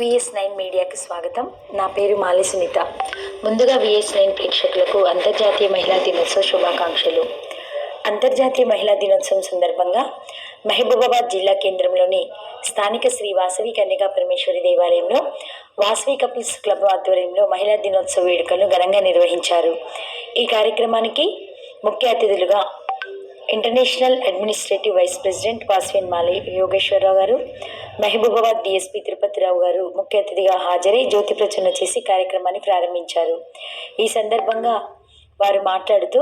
VS nine మీడియాకి స్వాగతం. నా పేరు మాలి సునీత. ముందుగా విఎస్ నైన్ ప్రేక్షకులకు అంతర్జాతీయ మహిళా దినోత్సవ శుభాకాంక్షలు. అంతర్జాతీయ మహిళా దినోత్సవం సందర్భంగా మహబూబాబాద్ జిల్లా కేంద్రంలోని స్థానిక శ్రీ వాసవి కన్యకా పరమేశ్వరి దేవాలయంలో వాసవి కపుల్స్ క్లబ్ ఆధ్వర్యంలో మహిళా దినోత్సవ వేడుకలను ఘనంగా నిర్వహించారు. ఈ కార్యక్రమానికి ముఖ్య అతిథులుగా international administrative vice president Vaswin Mali Yogeshwararao గారు మహబూబాబాద్ డిఎస్పీ తిరుపతిరావు గారు ముఖ్య అతిథిగా హాజరై జ్యోతి ప్రచురణ చేసి కార్యక్రమాన్ని ప్రారంభించారు. ఈ సందర్భంగా వారు మాట్లాడుతూ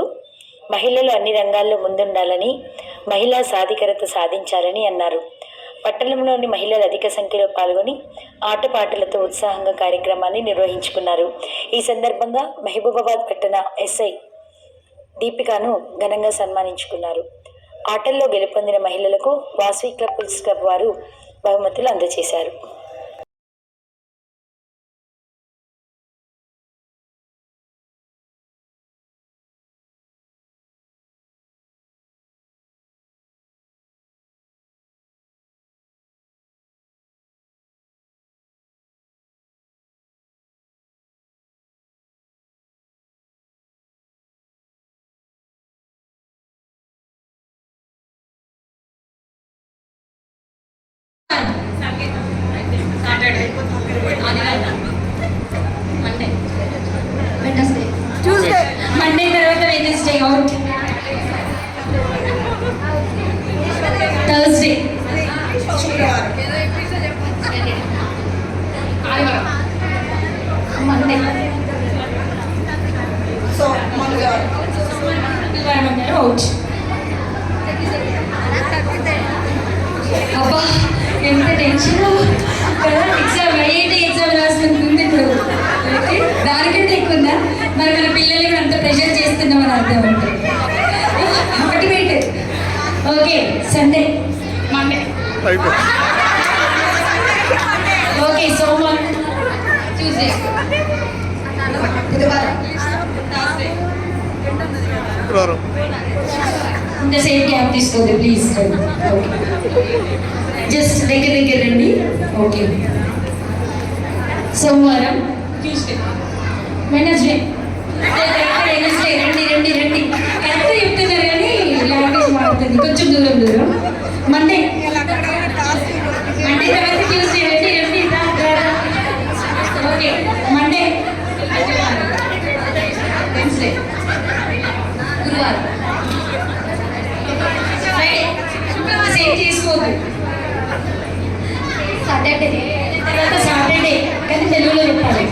మహిళలు అన్ని రంగాల్లో ముందుండాలని మహిళా సాధికారత సాధించాలని అన్నారు. పట్టణంలోని మహిళలు అధిక సంఖ్యలో పాల్గొని ఆటపాటలతో ఉత్సాహంగా కార్యక్రమాన్ని నిర్వహించుకున్నారు. ఈ సందర్భంగా మహబూబాబాద్ పట్టణ ఎస్ఐ దీపికను ఘనంగా సన్మానించుకున్నారు. ఆటల్లో గెలుపొందిన మహిళలకు వాసవి పుల్స్ క్లబ్ వారు బహుమతులు అందజేశారు. సో మంగళవారం అవుట్ అబ్బా ఎంత టెన్షన్ కదా ఎగ్జామ్ ఐఐటి ఎగ్జామ్ రాసినందుకు ఇప్పుడు ఓకే దానికంటే ఎక్కువ ఉందా మరి మన పిల్లలు కూడా అంత ప్రెషర్ చేస్తున్నామని అర్థం అంటే motivate okay Sunday Monday okay సోమవారం ట్యూస్డే బుధవారం శుక్రవారం ఇంత సేమ్ క్యాప్ తీసుకోండి ప్లీజ్ ఓకే. జస్ట్ దగ్గర దగ్గర రండి. ఓకే. సోమవారం ట్యూస్డే. వెనస్డే. వెనస్డే రండి రండి రండి. కరెక్ట్ చెప్తున్నారు కానీ లాంగ్వేజ్ మారుతుంది. కొంచెం దూరం దూరం. మండే. గురువారం ఫ్రైడే సేమ్ చేసుకోవద్దు సాటర్డే తర్వాత సాటర్డే కానీ తెలుగులో చెప్పాలి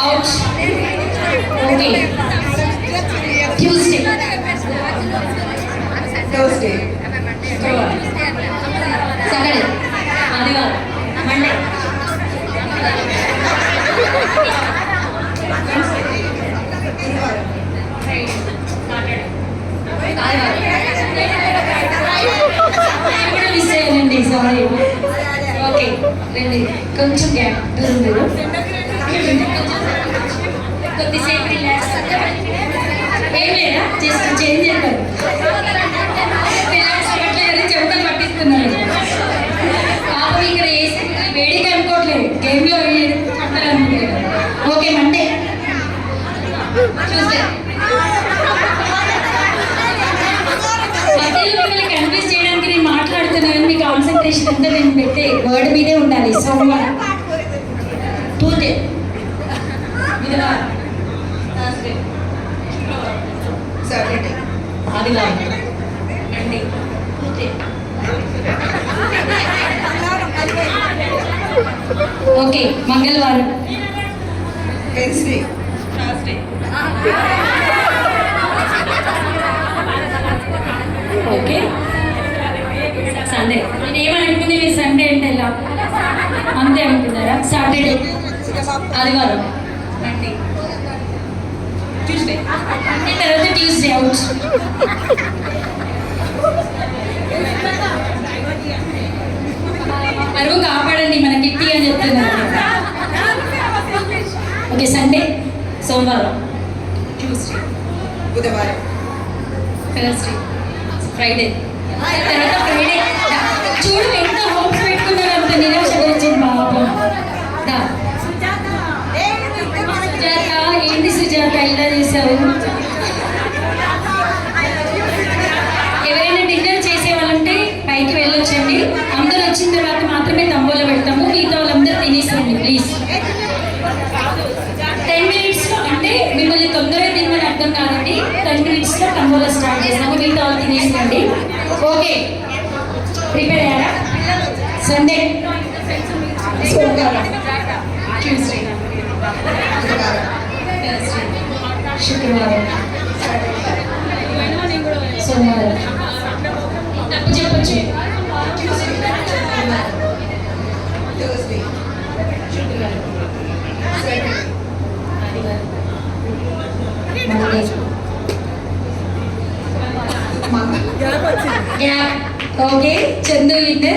అవుట్ ఓకే ట్యూస్డే థర్స్డే శుక్రవారం సాటర్డే ఆదివారం మండే నేను కూడా మిస్ సారీ ఓకే రండి కొంచెం గ్యాప్ దూరం కొద్దిసేపు రిలాక్స్ ఏం లేదా జస్ట్ చేంజ్ చేద్దాం రిలాక్స్ పట్టిస్తున్నారు పాపం ఇక్కడ వేసి వేడికి అనుకోవట్లేదు గేమ్లో పట్టాలి అనుకుంటున్నారు ఓకే మండే చూస్తే కన్ఫ్యూజ్ చేయడానికి నేను మాట్లాడుతున్నాను. మీ కాన్సన్ట్రేషన్ అంతా నేను పెట్టే వర్డ్ మీదే ఉండాలి. ఆదివారం. మండే ట్యూస్డే ఓకే మంగళవారం. వెన్స్డే. ఓకే. సండే నేను ఏమనుకుంది మీరు సండే అంటే ఎలా? అంతే అనుకున్నారా సాటర్డే ఆదివారం మండే ట్యూస్డే తర్వాత ట్యూస్డే అవుట్ పరువు కాపాడండి మన కిట్టి అని చెప్తున్నారు. ఓకే సండే సోమవారం. ట్యూస్డే బుధవారం. Thursday Friday. చూడు ఎంత హోప్స్ పెట్టుకున్నారు అంత నిరాశ వచ్చింది పాపం దా సుజాత ఏంటి సుజాత ఇలా చేసావు ఎవరైనా డిన్నర్ చేసేవాళ్ళంటే పైకి వెళ్ళొచ్చండి. అందరూ వచ్చిన తర్వాత మాత్రమే తంబోలో తంబోలో స్టార్ట్ చేస్తాము మీతో వాళ్ళు తినేసేయండి ఓకే ప్రిపేర్ అయ్యారా? సండే సోమవారం ట్యూస్డే థర్స్డే శుక్రవారం. సోమవారం ట్యూస్డే మంగళవారం ఓకే చందు విన్నర్